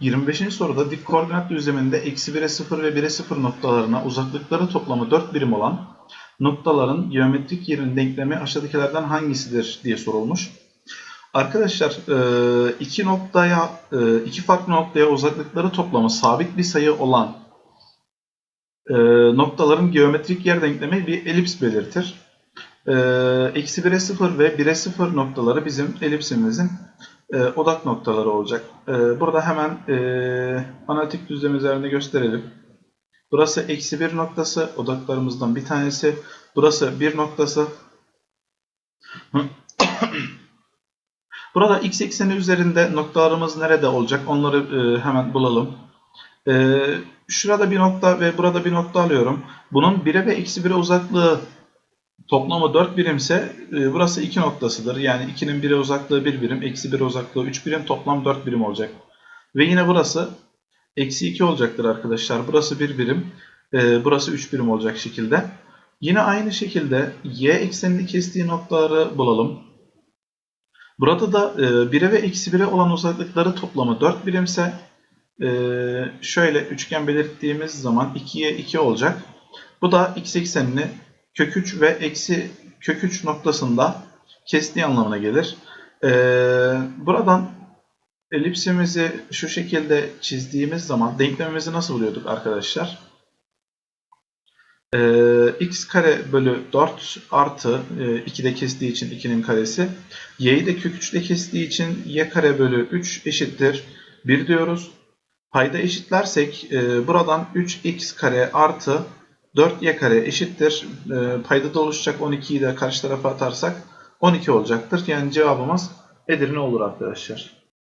25. soruda dik koordinat düzleminde eksi 1'e 0 ve 1'e 0 noktalarına uzaklıkları toplamı 4 birim olan noktaların geometrik yerin denklemi aşağıdakilerden hangisidir diye sorulmuş. Arkadaşlar e, iki noktaya e, iki farklı noktaya uzaklıkları toplamı sabit bir sayı olan e, noktaların geometrik yer denklemi bir elips belirtir. Eksi 1'e 0 ve 1'e 0 noktaları bizim elipsimizin e, odak noktaları olacak. E, burada hemen e, analitik düzlem üzerinde gösterelim. Burası eksi 1 noktası odaklarımızdan bir tanesi. Burası 1 noktası. Burada x ekseni üzerinde noktalarımız nerede olacak? Onları e, hemen bulalım. E, şurada bir nokta ve burada bir nokta alıyorum. Bunun 1'e ve eksi 1'e uzaklığı toplamı 4 birimse e, burası 2 noktasıdır. Yani 2'nin 1'e uzaklığı 1 birim, eksi 1'e uzaklığı 3 birim, toplam 4 birim olacak. Ve yine burası eksi 2 olacaktır arkadaşlar. Burası 1 birim, e, burası 3 birim olacak şekilde. Yine aynı şekilde y eksenini kestiği noktaları bulalım. Burada da e, 1'e ve eksi 1'e olan uzaklıkları toplamı 4 birimse e, şöyle üçgen belirttiğimiz zaman 2'ye 2 olacak. Bu da x eksenini kök 3 ve eksi kök 3 noktasında kestiği anlamına gelir. E, buradan elipsimizi şu şekilde çizdiğimiz zaman denklemimizi nasıl buluyorduk arkadaşlar? Ee, x kare bölü 4 artı e, 2'de kestiği için 2'nin karesi. y'yi de kök 3'te kestiği için y kare bölü 3 eşittir 1 diyoruz. Payda eşitlersek e, buradan 3x kare artı 4y kare eşittir. E, payda da oluşacak 12'yi de karşı tarafa atarsak 12 olacaktır. Yani cevabımız Edirne olur arkadaşlar.